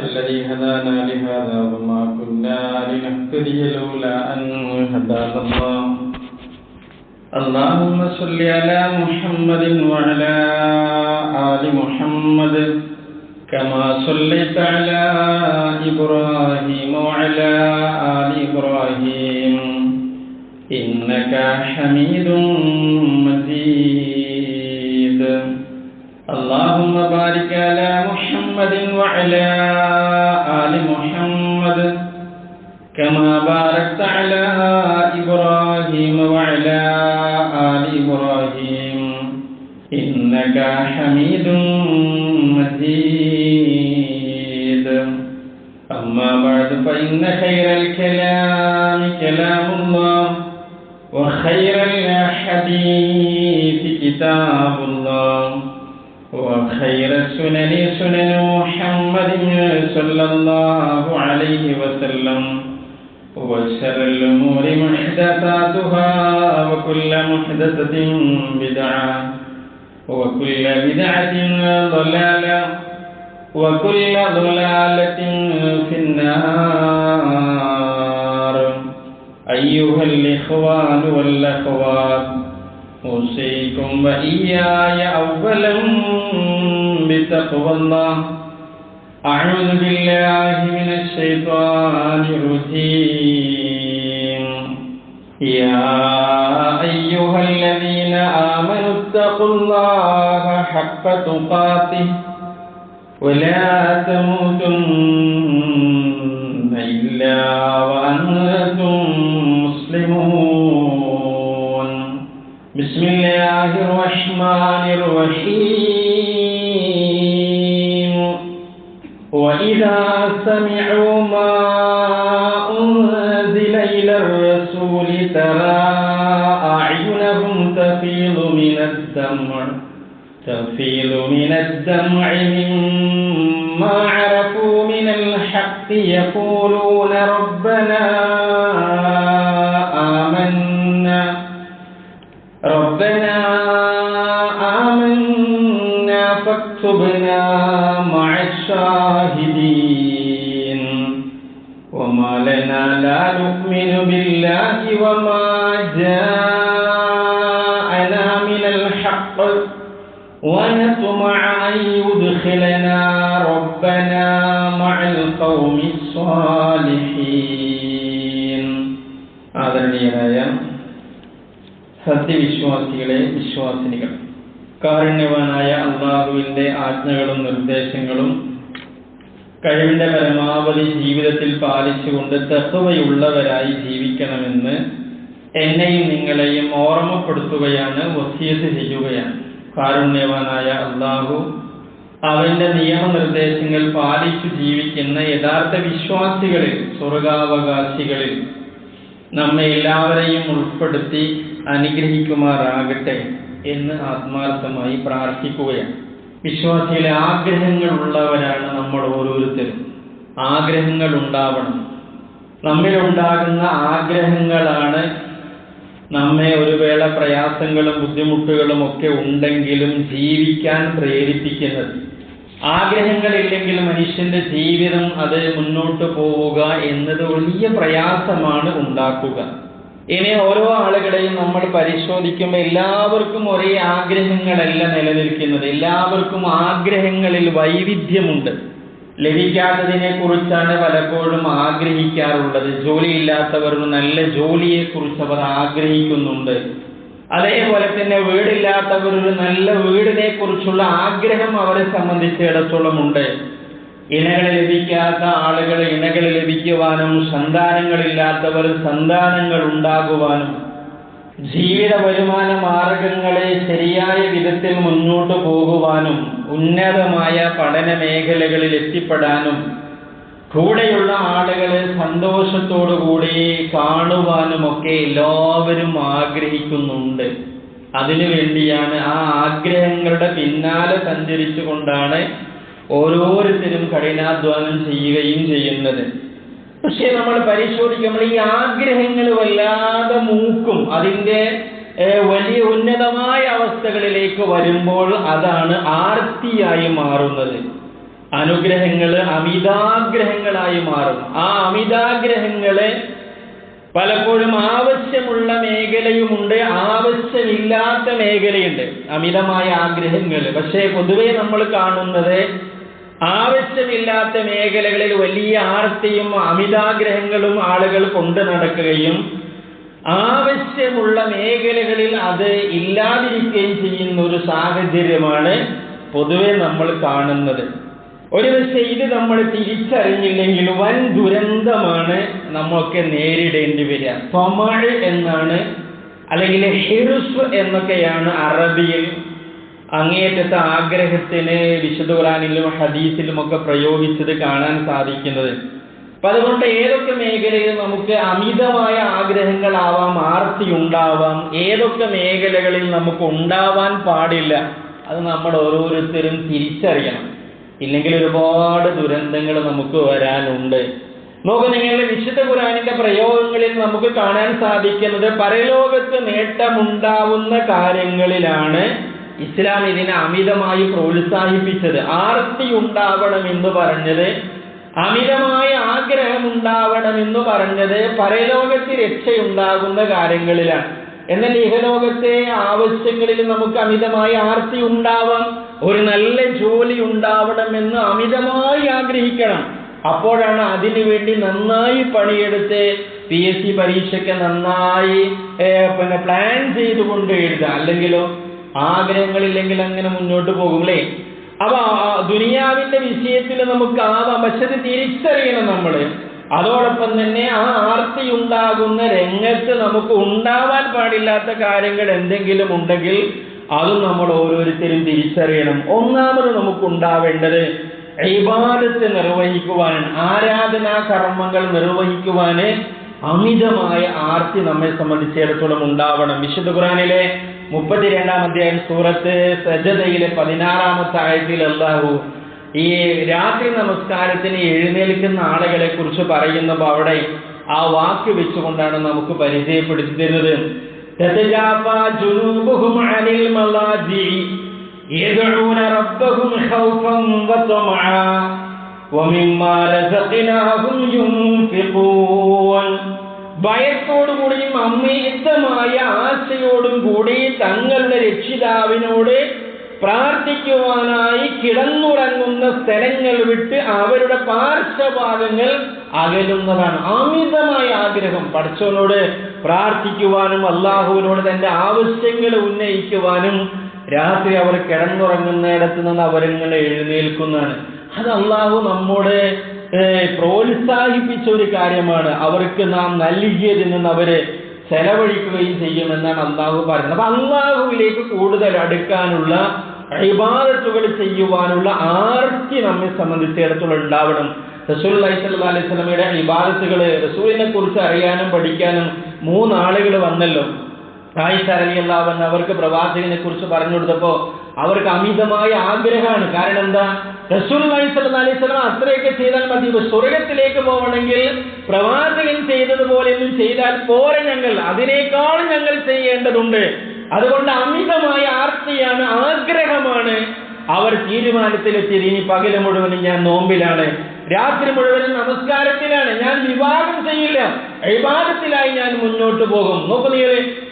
الذي هدانا لهذا وما كنا لنهتدي لولا أن هدانا الله اللهم صل على محمد وعلى آل محمد كما صليت على إبراهيم وعلى آل إبراهيم إنك حميد مجيد اللهم بارك على محمد وعلى آل محمد كما باركت على إبراهيم وعلى آل إبراهيم. إنك حميد مجيد. أما بعد فإن خير الكلام كلام الله وخير الحديث كتاب الله. وخير السنن سنن محمد صلى الله عليه وسلم وشر الأمور محدثاتها وكل محدثة بدعة وكل بدعة ضلالة وكل ضلالة في النار. أيها الإخوان والأخوات أوصيكم وإياي أولا بتقوى الله أعوذ بالله من الشيطان الرجيم يا أيها الذين آمنوا اتقوا الله حق تقاته ولا تموتن إلا وأنتم مسلمون بسم الله الرحمن الرحيم. وإذا سمعوا ما أنزل إلى الرسول ترى أعينهم تفيض من الدمع تفيض من الدمع مما عرفوا من الحق يقولون ربنا فاكتبنا مع الشاهدين وما لنا لا نؤمن بالله وما جاءنا من الحق ونطمع أن يدخلنا ربنا مع القوم الصالحين ആദരണീയനായ സത്യവിശ്വാസികളെ വിശ്വാസിനികൾ കാരുണ്യവാനായ അള്ളാഹുവിന്റെ ആജ്ഞകളും നിർദ്ദേശങ്ങളും കഴിവിന്റെ പരമാവധി ജീവിതത്തിൽ പാലിച്ചുകൊണ്ട് തെഹുവയുള്ളവരായി ജീവിക്കണമെന്ന് എന്നെയും നിങ്ങളെയും ഓർമ്മപ്പെടുത്തുകയാണ് വസീത് ചെയ്യുകയാണ്. കാരുണ്യവാനായ അള്ളാഹു അവന്റെ നിയമനിർദ്ദേശങ്ങൾ പാലിച്ചു ജീവിക്കുന്ന യഥാർത്ഥ വിശ്വാസികളിൽ സ്വർഗാവകാശികളിൽ നമ്മെ എല്ലാവരെയും ഉൾപ്പെടുത്തി അനുഗ്രഹിക്കുമാറാകട്ടെ. എന്ന് ആത്മാർത്ഥമായി പ്രാർത്ഥിക്കുകയാണ്. വിശ്വാസികളെ ആഗ്രഹങ്ങൾ ഉള്ളവരാണ് നമ്മൾ ഓരോരുത്തരും. ആഗ്രഹങ്ങൾ ഉണ്ടാവണം. നമ്മിലുണ്ടാകുന്ന ആഗ്രഹങ്ങളാണ് നമ്മെ ഒരു വേള പ്രയാസങ്ങളും ബുദ്ധിമുട്ടുകളും ഒക്കെ ഉണ്ടെങ്കിലും ജീവിക്കാൻ പ്രേരിപ്പിക്കുന്നത്. ആഗ്രഹങ്ങളില്ലെങ്കിൽ മനുഷ്യന്റെ ജീവിതം അത് മുന്നോട്ട് പോവുക എന്നത് വലിയ പ്രയാസമാണ് ഉണ്ടാക്കുക. ഇനി ഓരോ ആളുകളെയും നമ്മൾ പരിശോധിക്കുമ്പോൾ എല്ലാവർക്കും ഒരേ ആഗ്രഹങ്ങളല്ല നിലനിൽക്കുന്നത്. എല്ലാവർക്കും ആഗ്രഹങ്ങളിൽ വൈവിധ്യമുണ്ട്. ലഭിക്കാത്തതിനെ കുറിച്ചാണ് പലപ്പോഴും ആഗ്രഹിക്കാറുള്ളത്. ജോലിയില്ലാത്തവർ നല്ല ജോലിയെ കുറിച്ച് അവർ ആഗ്രഹിക്കുന്നുണ്ട്. അതേപോലെ തന്നെ വീടില്ലാത്തവർ ഒരു നല്ല വീടിനെ കുറിച്ചുള്ള ആഗ്രഹം അവരെ സംബന്ധിച്ചിടത്തോളം ഉണ്ട്. ഇണകൾ ലഭിക്കാത്ത ആളുകൾ ഇണകൾ ലഭിക്കുവാനും സന്താനങ്ങളില്ലാത്തവർ സന്താനങ്ങൾ ഉണ്ടാകുവാനും ജീവിത വരുമാന മാർഗങ്ങളെ ശരിയായ വിധത്തിൽ മുന്നോട്ടു പോകുവാനും ഉന്നതമായ പഠന മേഖലകളിൽ എത്തിപ്പെടാനും കൂടെയുള്ള ആളുകളെ സന്തോഷത്തോടുകൂടി കാണുവാനുമൊക്കെ എല്ലാവരും ആഗ്രഹിക്കുന്നുണ്ട്. അതിനു വേണ്ടിയാണ് ആ ആഗ്രഹങ്ങളുടെ പിന്നാലെ സഞ്ചരിച്ചുകൊണ്ടാണ് ഓരോരുത്തരും കഠിനാധ്വാനം ചെയ്യുകയും ചെയ്യുന്നത്. പക്ഷെ നമ്മൾ പരിശോധിക്കുമ്പോൾ ഈ ആഗ്രഹങ്ങൾ വല്ലാതെ മൂക്കും. അതിന്റെ വലിയ ഉന്നതമായ അവസ്ഥകളിലേക്ക് വരുമ്പോൾ അതാണ് ആർത്തിയായി മാറുന്നത്. അനുഗ്രഹങ്ങൾ അമിതാഗ്രഹങ്ങളായി മാറും. ആ അമിതാഗ്രഹങ്ങളെ പലപ്പോഴും ആവശ്യമുള്ള മേഖലയുമുണ്ട് ആവശ്യമില്ലാത്ത മേഖലയുണ്ട്. അമിതമായ ആഗ്രഹങ്ങൾ. പക്ഷേ പൊതുവെ നമ്മൾ കാണുന്നത് ആവശ്യമില്ലാത്ത മേഖലകളിൽ വലിയ ആർത്തിയും അമിതാഗ്രഹങ്ങളും ആളുകൾ കൊണ്ടു നടക്കുകയും ആവശ്യമുള്ള മേഖലകളിൽ അത് ഇല്ലാതിരിക്കുകയും ചെയ്യുന്ന ഒരു സാഹചര്യമാണ് പൊതുവെ നമ്മൾ കാണുന്നത്. ഒരു പക്ഷേ ഇത് നമ്മൾ തിരിച്ചറിഞ്ഞില്ലെങ്കിൽ വൻ ദുരന്തമാണ് നമ്മൾക്ക് നേരിടേണ്ടി വരിക. തൊമഴ് എന്നാണ് അല്ലെങ്കിൽ ഹിറുസ് എന്നൊക്കെയാണ് അറബിയിൽ അങ്ങേയറ്റത്തെ ആഗ്രഹത്തിന് വിശുദ്ധ ഖുറാനിലും ഹദീസിലും ഒക്കെ പ്രയോഗിച്ചത് കാണാൻ സാധിക്കുന്നത്. അപ്പൊ അതുകൊണ്ട് ഏതൊക്കെ മേഖലയിൽ നമുക്ക് അമിതമായ ആഗ്രഹങ്ങളാവാം ആർത്തി ഉണ്ടാവാം ഏതൊക്കെ മേഖലകളിൽ നമുക്ക് ഉണ്ടാവാൻ പാടില്ല അത് നമ്മൾ ഓരോരുത്തരും തിരിച്ചറിയണം. ഇല്ലെങ്കിൽ ഒരുപാട് ദുരന്തങ്ങൾ നമുക്ക് വരാനുണ്ട്. നോക്കൂ നിങ്ങളുടെ വിശുദ്ധ ഖുരാനിന്റെ പ്രയോഗങ്ങളിൽ നമുക്ക് കാണാൻ സാധിക്കുന്നത് പരലോകത്ത് നേട്ടമുണ്ടാവുന്ന കാര്യങ്ങളിലാണ് ഇസ്ലാം ഇതിനെ അമിതമായി പ്രോത്സാഹിപ്പിച്ചത് ആർത്തി ഉണ്ടാവണം എന്ന് പറഞ്ഞത് അമിതമായ ആഗ്രഹം ഉണ്ടാവണം എന്ന് പറഞ്ഞത് പരലോകത്ത് രക്ഷയുണ്ടാകുന്ന കാര്യങ്ങളിലാണ്. എന്നാൽ ഇഹലോകത്തെ ആവശ്യങ്ങളിൽ നമുക്ക് അമിതമായി ആർത്തി ഉണ്ടാവാം ഒരു നല്ല ജോലി ഉണ്ടാവണം എന്ന് അമിതമായി ആഗ്രഹിക്കണം. അപ്പോഴാണ് അതിനു വേണ്ടി നന്നായി പണിയെടുത്ത് പി എസ് സി പരീക്ഷയ്ക്ക് നന്നായി പിന്നെ പ്ലാൻ ചെയ്തുകൊണ്ട് എഴുതുക. അല്ലെങ്കിലോ ആഗ്രഹങ്ങളില്ലെങ്കിൽ അങ്ങനെ മുന്നോട്ട് പോകുമല്ലേ? അപ്പൊ ദുനിയാവിന്റെ വിഷയത്തിൽ നമുക്ക് ആ വശത്ത് തിരിച്ചറിയണം നമ്മൾ. അതോടൊപ്പം തന്നെ ആ ആർത്തി ഉണ്ടാകുന്ന രംഗത്ത് നമുക്ക് ഉണ്ടാവാൻ പാടില്ലാത്ത കാര്യങ്ങൾ എന്തെങ്കിലും ഉണ്ടെങ്കിൽ അതും നമ്മൾ ഓരോരുത്തരും തിരിച്ചറിയണം. ഒന്നാമത് നമുക്ക് ഉണ്ടാവേണ്ടത് ഇബാദത്ത് നിർവഹിക്കുവാൻ ആരാധനാ കർമ്മങ്ങൾ നിർവഹിക്കുവാന് അമിതമായ ആർത്തി നമ്മെ സംബന്ധിച്ചിടത്തോളം ഉണ്ടാവണം. വിശുദ്ധ ഖുറാനിലെ മുപ്പത്തിരണ്ടാം അധ്യായം സൂറത്ത് സജതയിലെ പതിനാറാമത്തെ ആയത്തിൽ അല്ലാഹു ഈ രാത്രി നമസ്കാരത്തിന് എഴുന്നേൽക്കുന്ന ആളുകളെ കുറിച്ച് പറയുന്നപ്പോൾ അവിടെ ആ വാക്ക് വെച്ചുകൊണ്ടാണ് നമുക്ക് പരിചയപ്പെടുത്തി തരുന്നത് تتجافى جنوبهم عن المضاجع يدعون ربهم خوفا وطمعا ومما رزقناهم ينفقون ഭയത്തോടുകൂടിയും അമിതമായ ആശയോടും കൂടി തങ്ങളുടെ രക്ഷിതാവിനോട് പ്രാർത്ഥിക്കുവാനായി കിടന്നുറങ്ങുന്ന സ്ഥലങ്ങൾ വിട്ട് അവരുടെ പാർശ്വഭാഗങ്ങൾ അകലുന്നതാണ്. അമിതമായ ആഗ്രഹം. പഠിച്ചവനോട് പ്രാർത്ഥിക്കുവാനും അള്ളാഹുവിനോട് തന്റെ ആവശ്യങ്ങൾ ഉന്നയിക്കുവാനും രാത്രി അവർ കിടന്നുറങ്ങുന്നിടത്ത് നിന്ന് അവരിങ്ങനെ എഴുന്നേൽക്കുന്നതാണ്. അത് അള്ളാഹു നമ്മോട് പ്രോത്സാഹിപ്പിച്ച ഒരു കാര്യമാണ്. അവർക്ക് നാം നൽകിയതിൽ നിന്ന് അവർ ചെലവഴിക്കുകയും ചെയ്യുമെന്നാണ് അള്ളാഹു പറയുന്നത്. അപ്പൊ അള്ളാഹുവിലേക്ക് കൂടുതൽ അടുക്കാനുള്ള ഇബാദത്തുകൾ ചെയ്യുവാനുള്ള ആർത്തി നമ്മെ സംബന്ധിച്ചിടത്തോളം ഉണ്ടാവണം. റസൂൽ അലൈഹി അലൈഹി സ്വലമയുടെ ഇബാദത്തുകൾ റസൂലിനെ കുറിച്ച് അറിയാനും പഠിക്കാനും മൂന്നാളുകൾ വന്നല്ലോ. ആയിഷ അലി അള്ളാവൻ അവർക്ക് പ്രവാചകനെ കുറിച്ച് പറഞ്ഞു കൊടുത്തപ്പോ അവർക്ക് അമിതമായ ആഗ്രഹമാണ്. കാരണം എന്താ? റസൂൽ അലൈഹി അത്രയൊക്കെ ചെയ്താൽ മതി. സ്വർഗത്തിലേക്ക് പോകണമെങ്കിൽ പ്രവാചകൻ ചെയ്തതുപോലെ ഒന്നും ചെയ്താൽ പോരെ ഞങ്ങൾ. അതിനേക്കാൾ ഞങ്ങൾ ചെയ്യേണ്ടതുണ്ട്. അതുകൊണ്ട് അമിതമായ ആർത്തിയാണ് ആഗ്രഹമാണ്. അവർ തീരുമാനത്തിലെത്തിയത് ഇനി പകൽ മുഴുവനും ഞാൻ നോമ്പിലാണ്. രാത്രി മുഴുവനും നമസ്കാരത്തിലാണ്. ഞാൻ വിവാഹം ചെയ്യില്ല. വിവാദത്തിലായി ഞാൻ മുന്നോട്ട് പോകും. നോക്കുന്നേ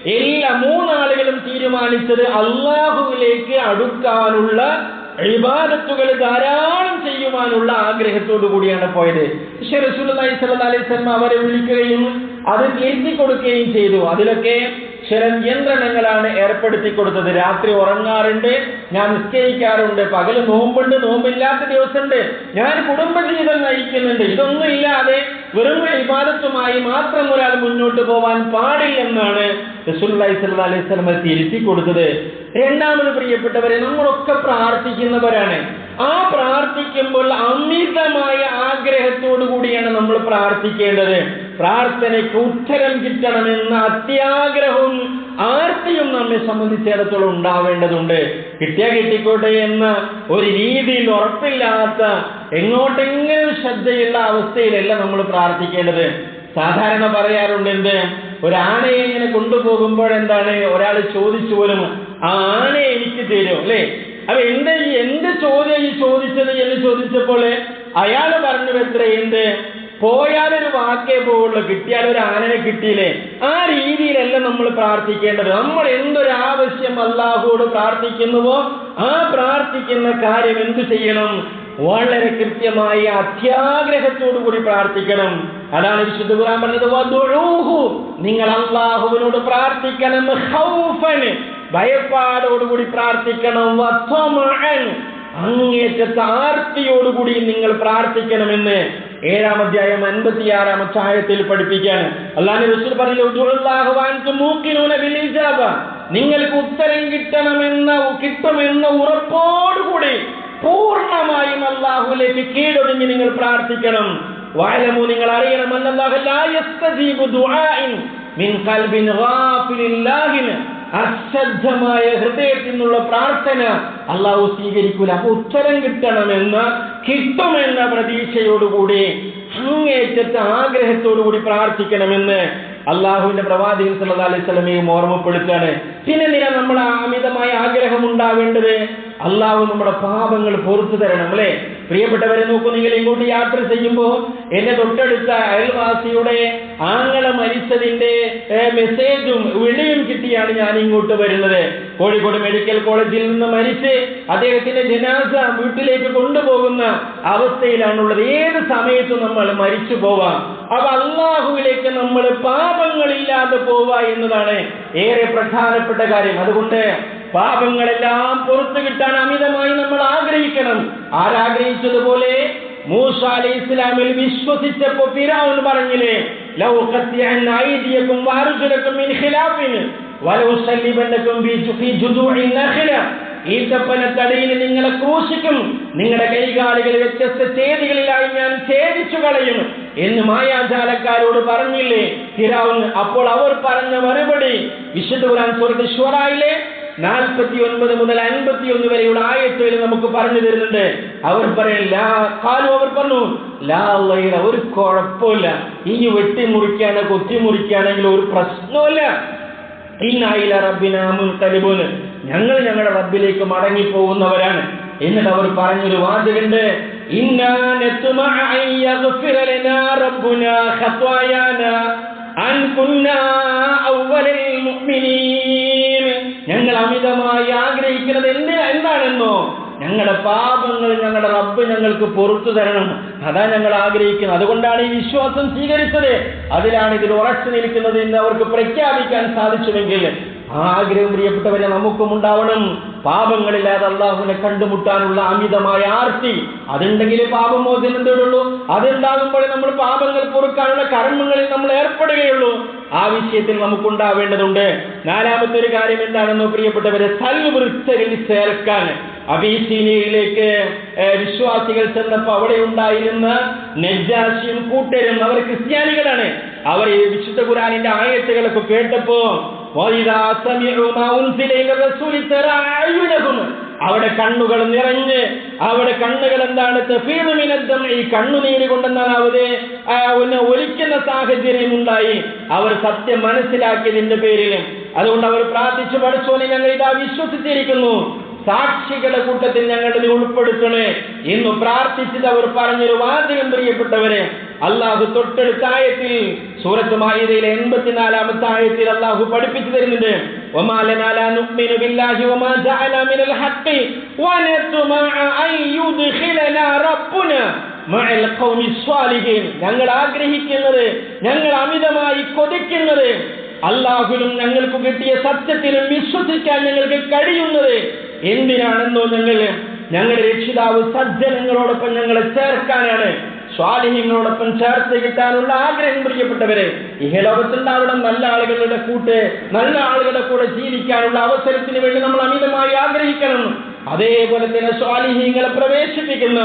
എല്ലാ മൂന്നാളുകളും തീരുമാനിച്ചത് അള്ളാഹുവിലേക്ക് അടുക്കാനുള്ള ഇബാദത്തുകൾ ധാരാളം ചെയ്യുവാനുള്ള ആഗ്രഹത്തോടു കൂടിയാണ് പോയത്. പക്ഷെ അലൈഹി സ്വലം അവരെ വിളിക്കുകയും അത് തിരുത്തി കൊടുക്കുകയും ചെയ്തു. അതിലൊക്കെ ചില നിയന്ത്രണങ്ങളാണ് ഏർപ്പെടുത്തി കൊടുത്തത്. രാത്രി ഉറങ്ങാറുണ്ട് ഞാൻ നിശ്ചയിക്കാറുണ്ട്. പകൽ നോമ്പുണ്ട് നോമ്പില്ലാത്ത ദിവസമുണ്ട്. ഞാൻ കുടുംബജീവിതം നയിക്കുന്നുണ്ട്. ഇതൊന്നും ഇല്ലാതെ വെറും വിവാദത്തുമായി മാത്രം ഒരാൾ മുന്നോട്ട് പോവാൻ പാടില്ലെന്നാണ് റസൂല്ലി സല്ല അലൈഹി തിരുത്തി കൊടുത്തത്. രണ്ടാമത് പ്രിയപ്പെട്ടവരെ നമ്മളൊക്കെ പ്രാർത്ഥിക്കുന്നവരാണ്. ആ പ്രാർത്ഥിക്കുമ്പോൾ അമിതമായ ആഗ്രഹത്തോടു കൂടിയാണ് നമ്മൾ പ്രാർത്ഥിക്കേണ്ടത്. പ്രാർത്ഥനയ്ക്ക് ഉത്തരം കിട്ടണമെന്ന അത്യാഗ്രഹവും ആർത്തിയും നമ്മെ സംബന്ധിച്ചിടത്തോളം ഉണ്ടാവേണ്ടതുണ്ട്. കിട്ടിയ കിട്ടിക്കോട്ടെ എന്ന ഒരു രീതിയിൽ ഉറപ്പില്ലാത്ത എങ്ങോട്ടെങ്കിലും ശ്രദ്ധയുള്ള അവസ്ഥയിലല്ല നമ്മൾ പ്രാർത്ഥിക്കേണ്ടത്. സാധാരണ പറയാറുണ്ട് എന്ത്? ഒരു ആനയെ ഇങ്ങനെ കൊണ്ടുപോകുമ്പോൾ എന്താണ്? ഒരാൾ ചോദിച്ചു പോലും ആ ആനയെ എനിക്ക് തരും അല്ലേ? അപ്പൊ എന്ത് ഈ എന്ത് ചോദ്യം ഈ ചോദിച്ചത് എന്ന് ചോദിച്ചപ്പോൾ അയാൾ പറഞ്ഞു എത്ര എന്ത്? പോയാലൊരു വാക്കേ പോവുള്ളൂ കിട്ടിയാൽ ഒരു ആനനെ കിട്ടിയില്ലേ? ആ രീതിയിലല്ല നമ്മൾ പ്രാർത്ഥിക്കേണ്ടത്. നമ്മൾ എന്തൊരു ആവശ്യം അള്ളാഹുവോട് പ്രാർത്ഥിക്കുന്നുവോ ആ പ്രാർത്ഥിക്കുന്ന കാര്യം എന്തു ചെയ്യണം? വളരെ കൃത്യമായി അത്യാഗ്രഹത്തോടു കൂടി പ്രാർത്ഥിക്കണം. അതാണ് വിശുദ്ധ ഖുർആൻ പറഞ്ഞത് നിങ്ങൾ അള്ളാഹുവിനോട് പ്രാർത്ഥിക്കണം ഭയപ്പാടോടുകൂടി പ്രാർത്ഥിക്കണം അങ്ങേറ്റത്തെ ആർത്തിയോടുകൂടി നിങ്ങൾ പ്രാർത്ഥിക്കണമെന്ന്. ഏഴാം അധ്യായം അൻപത്തിയാറാം അധ്യായത്തിൽ പഠിപ്പിക്കാണ് അള്ളാഹു റസൂൽ പറഞ്ഞു നിങ്ങൾക്ക് ഉത്തരം കിട്ടണമെന്ന കിട്ടുമെന്ന ഉറപ്പോടുകൂടി പൂർണമായും അള്ളാഹുലേക്ക് കീഴൊതുങ്ങി നിങ്ങൾ പ്രാർത്ഥിക്കണം. വാലമു നിങ്ങൾ അറിയണം അല്ലാഹു അശ്രദ്ധമായ ഹൃദയത്തിൽ നിന്നുള്ള പ്രാർത്ഥന അള്ളാഹു സ്വീകരിക്കൂല. അപ്പൊ ഉത്തരം കിട്ടണമെന്ന് കിട്ടുമെന്ന പ്രതീക്ഷയോടുകൂടി അങ്ങേറ്റത്തെ ആഗ്രഹത്തോടുകൂടി പ്രാർത്ഥിക്കണമെന്ന് അള്ളാഹുവിന്റെ പ്രവാചകൻ സല്ലാ അലൈഹി വസല്ലമയും ഓർമ്മപ്പെടുത്താണ് പിന്നെ എന്തിനാ നമ്മൾ അമിതമായ ആഗ്രഹം ഉണ്ടാവേണ്ടത്? അള്ളാഹു നമ്മുടെ പാപങ്ങൾ പൊറത്തു തരണം അല്ലേ? പ്രിയപ്പെട്ടവരെ നോക്കൂ നിങ്ങൾ ഇങ്ങോട്ട് യാത്ര ചെയ്യുമ്പോൾ എന്നെ തൊട്ടടുത്ത അയൽവാസിയുടെ ആങ്ങള മരിച്ചതിന്റെ മെസ്സേജും വിളിയും കിട്ടിയാണ് ഞാൻ ഇങ്ങോട്ട് വരുന്നത്. കോഴിക്കോട് മെഡിക്കൽ കോളേജിൽ നിന്ന് മരിച്ച് അദ്ദേഹത്തിന്റെ ജനാസ വീട്ടിലേക്ക് കൊണ്ടുപോകുന്ന അവസ്ഥയിലാണുള്ളത്. ഏത് സമയത്തും നമ്മൾ മരിച്ചു പോവാം. അപ്പൊ അള്ളാഹുവിലേക്ക് നമ്മൾ പാപങ്ങളില്ലാതെ പോവുക എന്നതാണ് ഏറെ പ്രധാനപ്പെട്ട കാര്യം. അതുകൊണ്ട് പാപങ്ങളെല്ലാം പുറത്തു കിട്ടാൻ അമിതമായി നമ്മൾ ആഗ്രഹിക്കണം ആരാഗ്രഹിച്ചതുപോലെ മൂസ അലി ഇസ്ലാമിൽ വിശ്വസിച്ചപ്പോ ഫിറഔൻ പറഞ്ഞില്ലേ നിങ്ങളെ ക്രൂശിക്കും. നിങ്ങളുടെ കൈകാലുകൾ വ്യത്യസ്ത ചേതികളിലായി ഞാൻ ഛേദിച്ചു കളയും എന്ന് മായാജാലക്കാരോട് പറഞ്ഞില്ലേ ഫിറഔൻ അപ്പോൾ അവർ പറഞ്ഞ മറുപടി വിശുദ്ധ ഖുർആൻ ഷുറായിലെ നാൽപ്പത്തി ഒൻപത് മുതൽ അൻപത്തി ഒന്ന് വരെയുള്ള ആയത്തുകൾ നമുക്ക് പറഞ്ഞു തരുന്നുണ്ട്. അവർ പറയും ലാ കാലു അവർ പറഞ്ഞു ലാ ഒരു കുഴപ്പമില്ല. ഇനി വെട്ടി മുറിക്കാനോ കൊത്തി മുറിക്കാനെങ്കിലും ഒരു പ്രശ്നമില്ല ഇന്നായില്ല റബ്ബിന തലിബോന് ഞങ്ങൾ ഞങ്ങളുടെ റബ്ബിലേക്ക് മടങ്ങി പോകുന്നവരാണ് എന്നിട്ട് അവർ പറഞ്ഞൊരു വാചകുണ്ട് ഇന്നാ ഞങ്ങൾ അമിതമായി ആഗ്രഹിക്കുന്നത് എന്ത് എന്താണെന്നോ? ഞങ്ങളുടെ പാപങ്ങൾ ഞങ്ങളുടെ റബ്ബ് ഞങ്ങൾക്ക് പുറത്തു തരണം. അതാ ഞങ്ങൾ ആഗ്രഹിക്കുന്നത്. അതുകൊണ്ടാണ് ഈ വിശ്വാസം സ്വീകരിച്ചത്. അതിലാണ് ഇതിൽ ഉറച്ചു നിൽക്കുന്നത് എന്ന് അവർക്ക് പ്രഖ്യാപിക്കാൻ സാധിച്ചുവെങ്കിൽ ആ ആഗ്രഹം പ്രിയപ്പെട്ടവരെ നമുക്കും ഉണ്ടാവണം. പാപങ്ങളില്ലാതെ അള്ളാഹുവിനെ കണ്ടുമുട്ടാനുള്ള അമിതമായ ആർത്തി. അതുണ്ടെങ്കിൽ പാപമോചനം തേടുള്ളൂ അതുണ്ടാകുമ്പോഴേ നമ്മൾ പാപങ്ങൾ പൊറുക്കാനുള്ള കർമ്മങ്ങളിൽ നമ്മൾ ഏർപ്പെടുകയുള്ളൂ. ആ വിഷയത്തിൽ നമുക്കുണ്ടാവേണ്ടതുണ്ട്. നാലാമത്തെ ഒരു കാര്യം എന്താണെന്നോ പ്രിയപ്പെട്ടവരെ സൽവൃത്തരിൽ ചേർക്കാൻ. അബീസീനിയയിലേക്ക് വിശ്വാസികൾ ചെന്നപ്പോൾ അവിടെ ഉണ്ടായിരുന്ന നെജാശിയും കൂട്ടരും അവർ ക്രിസ്ത്യാനികളാണ്. അവർ ഈ വിശുദ്ധ ഖുരാനിന്റെ ആയത്തുകളൊക്കെ കേട്ടപ്പോ അവിടെ കണ്ണുകൾ നിറഞ്ഞ് അവിടെ കണ്ണുകൾ എന്താണ്? തെഫീണുമിനദ്ധം ഈ കണ്ണുനീര് കൊണ്ടെന്നാണ് അവർ ഒന്ന് ഒലിക്കുന്ന സാഹചര്യം ഉണ്ടായി. അവർ സത്യം മനസ്സിലാക്കിയതിന്റെ പേരിൽ. അതുകൊണ്ട് അവർ പ്രാർത്ഥിച്ചു പഠിച്ചോനെ ഞങ്ങൾ ഇതാ വിശ്വസിച്ചിരിക്കുന്നു. സാക്ഷികളുടെ കൂട്ടത്തിൽ ഞങ്ങളിൽ ഉൾപ്പെടുത്തണേ. ഇന്ന് പ്രാർത്ഥിച്ചത് അവർ പറഞ്ഞൊരു വാചകം പ്രിയപ്പെട്ടവരെ അല്ലാതെ തൊട്ടടുത്തായത്തിൽ സൂറത്ത് മായിദയിലെ എൺപത്തിനാലാമത്തെ ആയത്തിൽ അള്ളാഹു പഠിപ്പിച്ചു തരുന്നുണ്ട്. ഞങ്ങൾ ആഗ്രഹിക്കുന്നത് ഞങ്ങൾ അമിതമായി കൊതിക്കുന്നത് അള്ളാഹുലും ഞങ്ങൾക്ക് കിട്ടിയ സത്യത്തിലും വിശ്വസിക്കാൻ ഞങ്ങൾക്ക് കഴിയുന്നത് എന്തിനാണെന്നോ ഞങ്ങൾ ഞങ്ങളുടെ രക്ഷിതാവ് സജ്ജനങ്ങളോടൊപ്പം ഞങ്ങളെ ചേർക്കാനാണ്. സ്വാലിഹ്യങ്ങളോടൊപ്പം ചേർത്ത് കിട്ടാനുള്ള ആഗ്രഹം പ്രിയപ്പെട്ടവരെ ഇഹലോകത്തുണ്ടാവണം നല്ല ആളുകളുടെ കൂട്ട് നല്ല ആളുകളുടെ കൂടെ ജീവിക്കാനുള്ള അവസരത്തിന് വേണ്ടി നമ്മൾ അമിതമായി ആഗ്രഹിക്കണം. അതേപോലെ തന്നെ സ്വാലിഹ്യങ്ങളെ പ്രവേശിപ്പിക്കുന്ന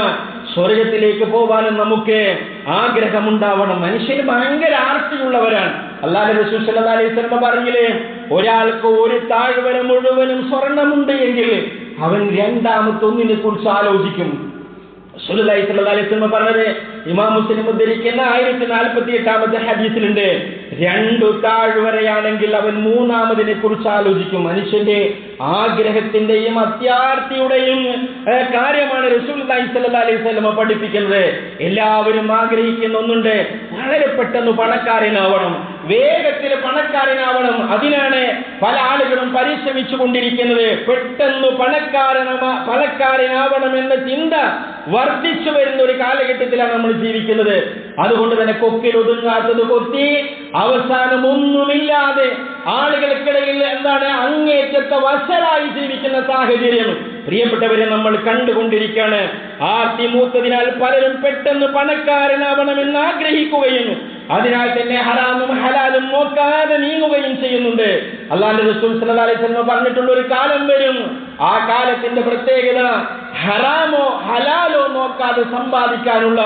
സ്വർഗത്തിലേക്ക് പോകാനും നമുക്ക് ആഗ്രഹമുണ്ടാവണം. മനുഷ്യന് ഭയങ്കര ആർത്തിയുള്ളവരാണ്. അല്ലാതെ റസൂൽ സല്ലല്ലാഹു അലൈഹി പറഞ്ഞില്ലേ ഒരാൾക്ക് ഒരു താഴ്വര മുഴുവനും സ്വർണമുണ്ട് എങ്കിൽ അവൻ രണ്ടാമത്തെ ഒന്നിനെ കുറിച്ച് ആലോചിക്കും. അലൈഹി വസല്ലം പറഞ്ഞത് ഇമാം മുസ്ലിം ഉദ്ധരിക്കുന്ന ആയിരത്തി നാൽപ്പത്തി എട്ടാമത്തെ ഹദീസിലുണ്ട്. രണ്ടു താഴ്വരയാണെങ്കിൽ അവൻ മൂന്നാമതിനെ കുറിച്ച് ആലോചിക്കും. മനുഷ്യന്റെ ആഗ്രഹത്തിന്റെയും അത്യാർത്ഥിയുടെയും കാര്യമാണ് റസൂലുള്ളാഹി സ്വല്ലല്ലാഹി അലൈഹി വസല്ലം പഠിപ്പിക്കുന്നത്. എല്ലാവരും ആഗ്രഹിക്കുന്ന ഒന്നുണ്ട്. വളരെ പെട്ടെന്ന് പണക്കാരനാവണം. വേഗത്തിൽ പണക്കാരനാവണം. അതിനാണ് പല ആളുകളും പരിശ്രമിച്ചു കൊണ്ടിരിക്കുന്നത്. പെട്ടെന്ന് പണക്കാരനമ പണക്കാരനാവണം എന്ന ചിന്ത വർദ്ധിച്ചു വരുന്ന ഒരു കാലഘട്ടത്തിലാണ് നമ്മൾ ജീവിക്കുന്നത്. അതുകൊണ്ട് തന്നെ കൊക്കിൽ ഒതുങ്ങാത്തത് കൊത്തി അവസാനം ഒന്നുമില്ലാതെ ആളുകൾക്കിടയിൽ എന്താണ് അങ്ങേറ്റത്തെ വശരായി ജീവിക്കുന്ന സാഹചര്യം. പ്രിയപ്പെട്ടവരെ നമ്മൾ കണ്ടുകൊണ്ടിരിക്കുകയാണ്. ആർത്തി മൂത്തതിനാൽ പലരും പെട്ടെന്ന് പണക്കാരനാവണമെന്ന് ആഗ്രഹിക്കുകയും അതിനാൽ തന്നെ ഹറാമും ഹലാലും നോക്കാതെ നീങ്ങുകയും ചെയ്യുന്നുണ്ട്. അള്ളാന്റെ റസൂൽ വസല്ലം പറഞ്ഞിട്ടുണ്ട് ഒരു കാലം വരും. ആ കാലത്തിന്റെ പ്രത്യേകത ഹറാമോ ഹലാലോ നോക്കാതെ സമ്പാദിക്കാനുള്ള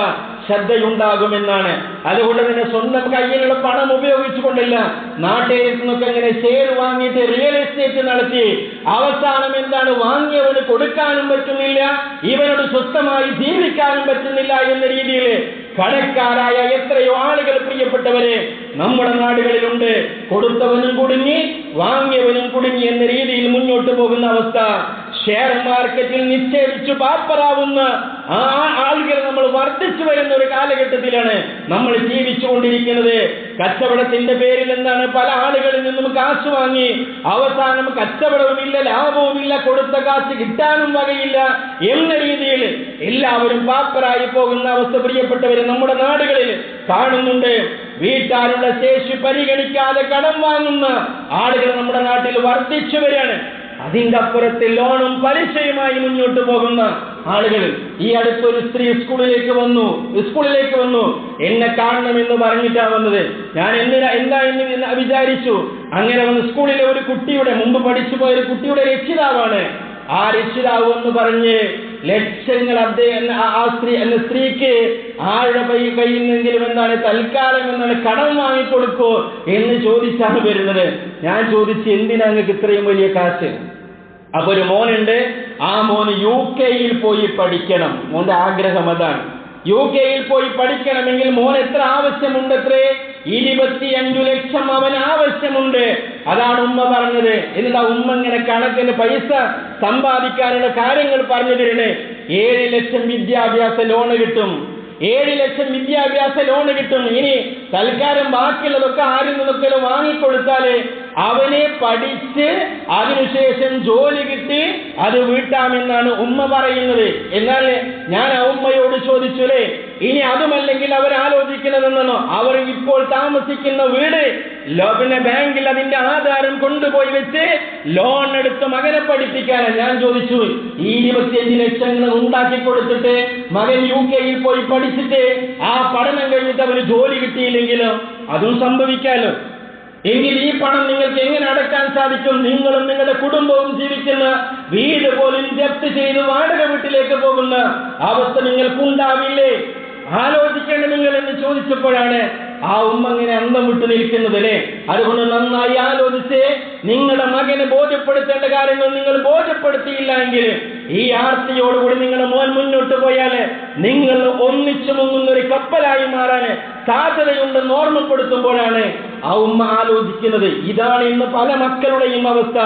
ശ്രദ്ധയുണ്ടാകുമെന്നാണ്. അതുകൊണ്ട് തന്നെ സ്വന്തം കയ്യിലുള്ള പണം ഉപയോഗിച്ചുകൊണ്ടില്ല നാട്ടുകാരിൽ നിന്നൊക്കെ ഇങ്ങനെ ഷെയർ വാങ്ങിയിട്ട് റിയൽ എസ്റ്റേറ്റ് നടത്തി അവസാനം എന്താണ് വാങ്ങിയവന് കൊടുക്കാനും പറ്റുന്നില്ല ഇവനോട് സ്വസ്ഥമായി ജീവിക്കാനും പറ്റുന്നില്ല എന്ന രീതിയിൽ കടക്കാരായ എത്രയോ ആളുകൾ പ്രിയപ്പെട്ടവരെ നമ്മുടെ നാടുകളിലുണ്ട്. കൊടുത്തവനും കുടുങ്ങി വാങ്ങിയവനും കുടുങ്ങി എന്ന രീതിയിൽ മുന്നോട്ട് പോകുന്ന അവസ്ഥ. ഷെയർ മാർക്കറ്റിൽ നിക്ഷേപിച്ചു പാപ്പറാവുന്ന ആ ആളുകൾ നമ്മൾ വർദ്ധിച്ചു വരുന്ന ഒരു കാലഘട്ടത്തിലാണ് നമ്മൾ ജീവിച്ചുകൊണ്ടിരിക്കുന്നത്. കച്ചവടത്തിന്റെ പേരിൽ എന്താണ്? പല ആളുകളിൽ നിന്നും കാശ് വാങ്ങി അവസാനം കച്ചവടവുമില്ല ലാഭവുമില്ല കൊടുത്ത കാശ് കിട്ടാനും വകയില്ല. എന്ന രീതിയിൽ എല്ലാവരും പാപ്പറായി പോകുന്ന അവസ്ഥ പ്രിയപ്പെട്ടവരെ നമ്മുടെ നാടുകളിൽ കാണുന്നുണ്ട്. വീട്ടാനുള്ള ശേഷി പരിഗണിക്കാതെ കടം വാങ്ങുന്ന ആളുകൾ നമ്മുടെ നാട്ടിൽ വർദ്ധിച്ചു വരികയാണ്. അതിന്റെ അപ്പുറത്ത് ലോണും പലിശയുമായി മുന്നോട്ട് പോകുന്ന ആളുകൾ ഈ അടുത്തൊരു സ്ത്രീ സ്കൂളിലേക്ക് വന്നു സ്കൂളിലേക്ക് വന്നു. എന്നെ കാണണം എന്ന് പറഞ്ഞിട്ടാണ് വന്നത്. ഞാൻ എന്തിനാ എന്താ എന്ന് വിചാരിച്ചു അങ്ങനെ വന്ന് സ്കൂളിലെ ഒരു കുട്ടിയുടെ മുമ്പ് പഠിച്ചു പോയ ഒരു കുട്ടിയുടെ രക്ഷിതാവാണ്. ആ രക്ഷിതാവ് എന്ന് പറഞ്ഞ് ലക്ഷങ്ങൾ അദ്ദേഹം ആ- സ്ത്രീ എന്ന സ്ത്രീക്ക് ആരുടെ പൈ കയ്യിൽ നിന്നെങ്കിലും എന്താണ് തൽക്കാലം എന്താണ് കടം വാങ്ങിക്കൊടുക്കോ? എന്ന് ചോദിച്ചാണ് വരുന്നത്. ഞാൻ ചോദിച്ചു എന്തിനാ നിങ്ങൾക്ക് ഇത്രയും വലിയ കാശ്? അപ്പൊ ഒരു മോനുണ്ട് ആ മോന് യു കെയിൽ പോയി പഠിക്കണം. മോന്റെ ആഗ്രഹം അതാണ്. യു കെയിൽ പോയി പഠിക്കണമെങ്കിൽ മോൻ എത്ര ആവശ്യമുണ്ട് എത്രേ ഇരുപത്തിയഞ്ചു ലക്ഷം അവൻ ആവശ്യമുണ്ട്. അതാണ് ഉമ്മ പറഞ്ഞത്. ആ ഉമ്മ ഇങ്ങനെ കണക്കിന് പൈസ സമ്പാദിക്കാനുള്ള കാര്യങ്ങൾ പറഞ്ഞു തരണേ ഏഴ് ലക്ഷം വിദ്യാഭ്യാസ ലോണ് കിട്ടും. ഏഴ് ലക്ഷം വിദ്യാഭ്യാസ ലോണ് കിട്ടും. ഇനി തൽക്കാലം ബാക്കിയുള്ളതൊക്കെ ആരിൽ നിന്നൊക്കെ വാങ്ങിക്കൊടുത്താൽ അവനെ പഠിച്ച് അതിനുശേഷം ജോലി കിട്ടി അത് വീട്ടാമെന്നാണ് ഉമ്മ പറയുന്നത്. എന്നാൽ ഞാൻ ആ ഉമ്മയോട് ചോദിച്ചുലേ ഇനി അതുമല്ലെങ്കിൽ അവർ ആലോചിക്കുന്നതെന്നോ അവർ ഇപ്പോൾ താമസിക്കുന്ന വീട് ലോകന ബാങ്കിൽ അതിന്റെ ആധാരം കൊണ്ടുപോയി വെച്ച് ലോൺ എടുത്ത് മകനെ പഠിപ്പിക്കാനാണ് ഞാൻ ചോദിച്ചു ഈ ഇരുപത്തിയഞ്ച് ലക്ഷങ്ങൾ ഉണ്ടാക്കി കൊടുത്തിട്ട് മകൻ യു കെയിൽ പോയി പഠിച്ചിട്ട് ആ പഠനം കഴിഞ്ഞിട്ട് അവന് ജോലി കിട്ടിയില്ലെങ്കിലോ? അതും സംഭവിക്കാലോ? എങ്കിൽ ഈ പണം നിങ്ങൾക്ക് എങ്ങനെ അടക്കാൻ സാധിക്കും? നിങ്ങളും നിങ്ങളുടെ കുടുംബവും ജീവിക്കുന്ന വീട് പോലും ജപ്ത് ചെയ്ത് വാടക വീട്ടിലേക്ക് പോകുന്ന അവസ്ഥ നിങ്ങൾക്കുണ്ടാവില്ലേ? ആലോചിക്കേണ്ട നിങ്ങൾ എന്ന് ചോദിച്ചപ്പോഴാണ് ആ ഉമ്മ ഇങ്ങനെ അന്തം വിട്ടു നിൽക്കുന്നത് അല്ലേ? അതുകൊണ്ട് നന്നായി ആലോചിച്ച് നിങ്ങളുടെ മകനെ ബോധ്യപ്പെടുത്തേണ്ട കാര്യങ്ങൾ നിങ്ങൾ ബോധ്യപ്പെടുത്തിയില്ല എങ്കിൽ ഈ ആർത്തിയോടുകൂടി നിങ്ങൾ മോൻ മുന്നോട്ട് പോയാൽ നിങ്ങൾ ഒന്നിച്ചു മുങ്ങുന്ന ഒരു കപ്പലായി മാറാൻ സാധ്യതയുണ്ടെന്ന് ഓർമ്മപ്പെടുത്തുമ്പോഴാണ് ആ ഉമ്മ ആലോചിക്കുന്നത്. ഇതാണ് ഇന്ന് പല മക്കളുടെയും അവസ്ഥ.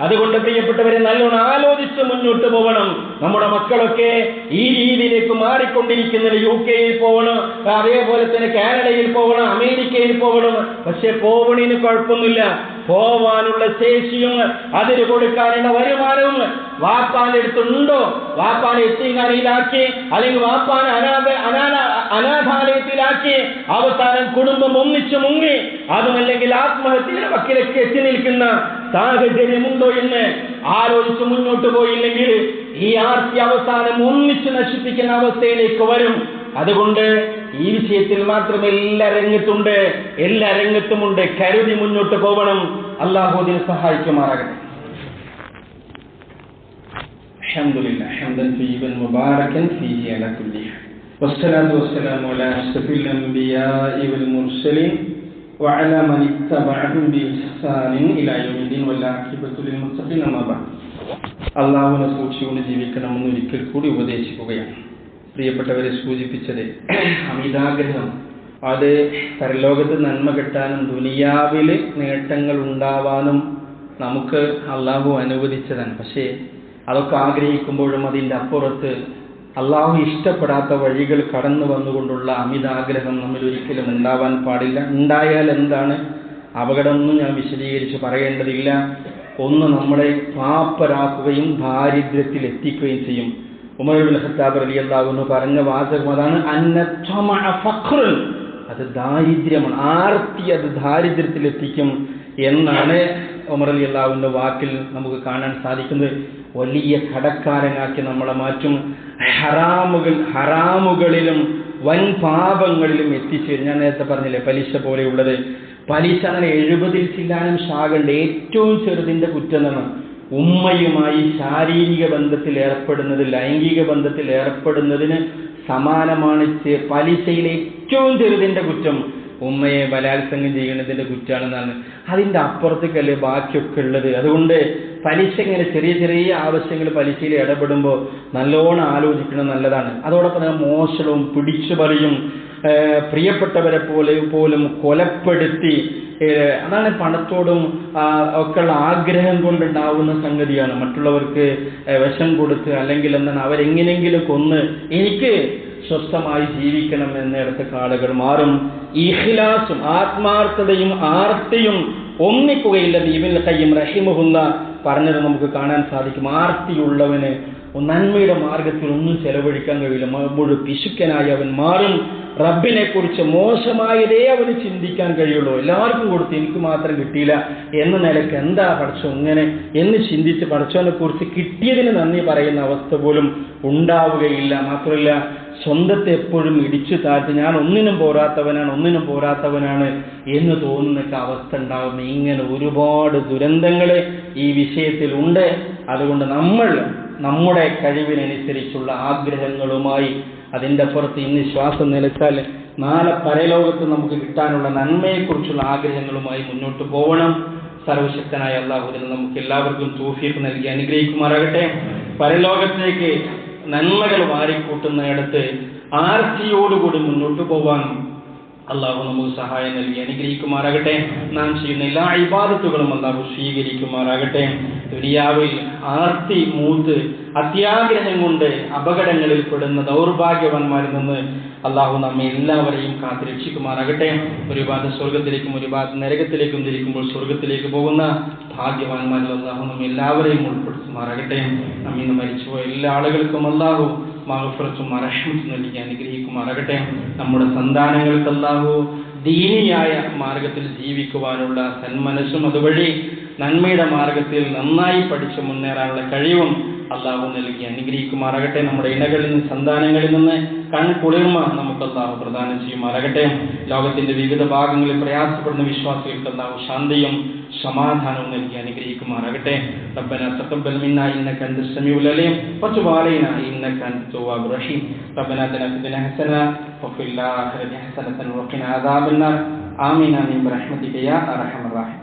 അതുകൊണ്ട് പ്രിയപ്പെട്ടവരെ നല്ലോണം ആലോചിച്ച് മുന്നോട്ട് പോകണം നമ്മുടെ മക്കളൊക്കെ ഈ രീതിയിലേക്ക് മാറിക്കൊണ്ടിരിക്കുന്നത് യു കെയിൽ പോകണം അതേപോലെ തന്നെ കാനഡയിൽ പോകണം അമേരിക്കയിൽ പോകണം പക്ഷെ പോവണിന് കുഴപ്പമൊന്നുമില്ല. പോവാനുള്ള ശേഷിയും അതിന് കൊടുക്കാനുള്ള വരുമാനവും വാപ്പാന്റെ അടുത്തുണ്ടോ? വാപ്പാനെ എത്തിങ്ങാനയിലാക്കി അല്ലെങ്കിൽ വാപ്പാനെ അനാഥ അനാഥ അനാഥാലയത്തിലാക്കി അവസാനം കുടുംബം ഒന്നിച്ചു മുങ്ങി. അതുമല്ലെങ്കിൽ ആത്മഹത്യയുടെ വക്കിലേക്ക് എത്തി നിൽക്കുന്ന സാഹചര്യമുണ്ടോ എന്ന് ആലോചിച്ച് മുന്നോട്ട് പോയില്ലെങ്കിൽ ഈ ആർത്തി അവസാനം ഒന്നിച്ചു നശിപ്പിക്കുന്ന അവസ്ഥയിലേക്ക് വരും. അതുകൊണ്ട് ഈ വിഷയത്തിൽ മാത്രം എല്ലാ രംഗത്തുണ്ട് എല്ലാ രംഗത്തുമുണ്ട് കരുതി മുന്നോട്ട് പോകണം അള്ളാഹു അതിന് സഹായിക്കുമാറാകട്ടെ الحمد لله حمدا طيبا مباركا فيه على كل حال والصلاة والسلام على أشرف الأنبياء والمرسلين وعلى من اتبعهم بإحسان إلى يوم الدين والعاقبة للمتقين أما بعد അള്ളാഹുവിനെ സൂക്ഷിച്ചുകൊണ്ട് ജീവിക്കണമെന്ന് ഒരിക്കൽ കൂടി ഉപദേശിക്കുകയാണ് പ്രിയപ്പെട്ടവരെ സൂചിപ്പിച്ചത് അമിതാഗ്രഹം. അത് പരലോകത്ത് നന്മ കിട്ടാനും ദുനിയാവിൽ നേട്ടങ്ങൾ ഉണ്ടാവാനും നമുക്ക് അള്ളാഹു അനുവദിച്ചതാണ്. പക്ഷേ അതൊക്കെ ആഗ്രഹിക്കുമ്പോഴും അതിന്റെ അപ്പുറത്ത് അള്ളാഹു ഇഷ്ടപ്പെടാത്ത വഴികൾ കടന്നു വന്നുകൊണ്ടുള്ള അമിതാഗ്രഹം നമ്മൾ ഒരിക്കലും ഉണ്ടാവാൻ പാടില്ല. ഉണ്ടായാൽ എന്താണ്? അപകടമൊന്നും ഞാൻ വിശദീകരിച്ച് പറയേണ്ടതില്ല. ഒന്ന് നമ്മളെ പാപ്പരാക്കുകയും ദാരിദ്ര്യത്തിൽ എത്തിക്കുകയും ചെയ്യും. ഉമർ ബിൻ ഖത്താബ് പറഞ്ഞ വാചകം അതാണ് അത് ദാരിദ്ര്യമാണ്. ആർത്തി അത് ദാരിദ്ര്യത്തിലെത്തിക്കും എന്നാണ് ഉമർ അലി അള്ളാഹുവിന്റെ വാക്കിൽ നമുക്ക് കാണാൻ സാധിക്കുന്നത്. വലിയ കടക്കാരനാക്കി നമ്മളെ മാറ്റും. ഹറാമുകൾ ഹറാമുകളിലും വൻ പാപങ്ങളിലും എത്തിച്ചേരും ഞാൻ നേരത്തെ പറഞ്ഞില്ലേ പലിശ പോലെയുള്ളത്. പലിശ അങ്ങനെ എഴുപതിൽ ചില്ലാനും ശാഖണ്ട് ഏറ്റവും ചെറുതിന്റെ കുറ്റം എന്നാണ് ഉമ്മയുമായി ശാരീരിക ബന്ധത്തിൽ ഏർപ്പെടുന്നത് ലൈംഗിക ബന്ധത്തിൽ ഏർപ്പെടുന്നതിന് സമാനമാണ് പലിശയിലെ ഏറ്റവും ചെറുതിന്റെ കുറ്റം. ഉമ്മയെ ബലാത്സംഗം ചെയ്യുന്നതിന്റെ കുറ്റാണെന്നാണ്. അതിന്റെ അപ്പുറത്തേക്കല്ലേ ബാക്കിയൊക്കെ ഉള്ളത്. അതുകൊണ്ട് പലിശ ഇങ്ങനെ ചെറിയ ചെറിയ ആവശ്യങ്ങൾ പലിശയിൽ ഇടപെടുമ്പോൾ നല്ലോണം ആലോചിക്കണം നല്ലതാണ്. അതോടൊപ്പം തന്നെ മോശവും ഏഹ് പ്രിയപ്പെട്ടവരെ പോലെ പോലും കൊലപ്പെടുത്തി. അതാണ് പണത്തോടും ഒക്കെയുള്ള ആഗ്രഹം കൊണ്ടുണ്ടാവുന്ന സംഗതിയാണ്. മറ്റുള്ളവർക്ക് വിഷം കൊടുത്ത് അല്ലെങ്കിൽ എന്താണ് അവരെങ്ങനെങ്കിലും കൊന്ന് എനിക്ക് സ്വസ്ഥമായി ജീവിക്കണം എന്നിടത്ത് കാളുകൾ മാറും. ഇഖ്ലാസും ആത്മാർത്ഥതയും ആർത്തിയും ഒന്നിക്കുകയില്ലെന്ന് ഇവൻ കയ്യും റഹിമുഹുന്ന പറഞ്ഞത് നമുക്ക് കാണാൻ സാധിക്കും. ആർത്തിയുള്ളവന് നന്മയുടെ മാർഗത്തിൽ ഒന്നും ചെലവഴിക്കാൻ കഴിയില്ല. മുഴു പിശുക്കനായി അവൻ മാറും. റബ്ബിനെ കുറിച്ച് മോശമായതേ അവന് ചിന്തിക്കാൻ കഴിയുള്ളൂ. എല്ലാവർക്കും കൊടുത്ത് എനിക്ക് മാത്രം കിട്ടിയില്ല എന്ന നിലയ്ക്ക് എന്താ പഠിച്ചോ ഇങ്ങനെ എന്ന് ചിന്തിച്ച് പഠിച്ചവനെ കുറിച്ച് കിട്ടിയതിന് നന്ദി പറയുന്ന അവസ്ഥ പോലും ഉണ്ടാവുകയില്ല. മാത്രമല്ല സ്വന്തത്തെ എപ്പോഴും ഇടിച്ചു താഴ്ത്തി ഞാൻ ഒന്നിനും പോരാത്തവനാണ് ഒന്നിനും പോരാത്തവനാണ് എന്ന് തോന്നുന്ന അവസ്ഥ ഉണ്ടാകുന്ന ഇങ്ങനെ ഒരുപാട് ദുരന്തങ്ങൾ ഈ വിഷയത്തിൽ ഉണ്ട് അതുകൊണ്ട് നമ്മൾ നമ്മുടെ കഴിവിനനുസരിച്ചുള്ള ആഗ്രഹങ്ങളുമായി അതിന്റെ പുറത്ത് ഇന്ന് ശ്വാസം നിലച്ചാൽ നാളെ പരലോകത്ത് നമുക്ക് കിട്ടാനുള്ള നന്മയെക്കുറിച്ചുള്ള ആഗ്രഹങ്ങളുമായി മുന്നോട്ട് പോകണം സർവശക്തനായ അള്ളാഹുദിന് നമുക്ക് എല്ലാവർക്കും തൂഫീഫ് നൽകി അനുഗ്രഹിക്കുമാറാകട്ടെ. പരലോകത്തേക്ക് നന്മകൾ വാരിക്കൂട്ടുന്നിടത്ത് ആർത്തിയോടുകൂടി മുന്നോട്ട് പോകാൻ അള്ളാഹു നമുക്ക് സഹായം നൽകി അനുഗ്രഹിക്കുമാറാകട്ടെ. നാം ചെയ്യുന്ന എല്ലാ ഇബാദത്തുകളും അള്ളാഹു സ്വീകരിക്കുമാറാകട്ടെ. ദുനിയാവിൽ ആർത്തി മൂത്ത് അത്യാഗ്രഹം കൊണ്ട് അപകടങ്ങളിൽ പെടുന്ന ദൗർഭാഗ്യവാന്മാരിൽ നിന്ന് അള്ളാഹു നമ്മെ എല്ലാവരെയും കാത്തു രക്ഷിക്കുമാറാകട്ടെ ഒരു ഭാഗത്ത് സ്വർഗത്തിലേക്കും ഒരു ഭാഗത്ത് നരകത്തിലേക്കും തിരിക്കുമ്പോൾ സ്വർഗത്തിലേക്ക് പോകുന്ന ഭാഗ്യവാന്മാരിൽ അള്ളാഹു നമ്മെ എല്ലാവരെയും ഉൾപ്പെടുത്തുമാറാകട്ടെ. നമ്മിന്ന് മരിച്ചുപോയ എല്ലാ ആളുകൾക്കും അള്ളാഹു മഹഫറത്തും അറഹമത്തും നൽകി അനുഗ്രഹിക്കുമാറാകട്ടെ നമ്മുടെ സന്താനങ്ങൾക്ക് അല്ലാഹു ദീനിയായ മാർഗത്തിൽ ജീവിക്കുവാനുള്ള സന്മനസ്സും അതുവഴി നന്മയുടെ മാർഗത്തിൽ നന്നായി പഠിച്ചു മുന്നേറാനുള്ള കഴിവും അള്ളാഹു നൽകി അനുഗ്രഹിക്കുമാറാകട്ടെ നമ്മുടെ ഇണകളിൽ നിന്ന് സന്താനങ്ങളിൽ നിന്ന് കൺകുളിർമ നമുക്ക് അള്ളാഹു പ്രദാനം ചെയ്യുമാറാകട്ടെ ലോകത്തിന്റെ വിവിധ ഭാഗങ്ങളിൽ പ്രയാസപ്പെടുന്ന വിശ്വാസികൾക്ക് അള്ളാഹു ശാന്തിയും സമാധാനവും നൽകി അനുഗ്രഹിക്കുമാറാകട്ടെ ربنا تقبل منا انك انت السميع العليم وتب علينا انك انت التواب الرحيم ربنا اتنا في الدنيا حسنه وفي الاخره حسنه وقنا عذاب النار امين امين برحمتك يا ارحم الراحمين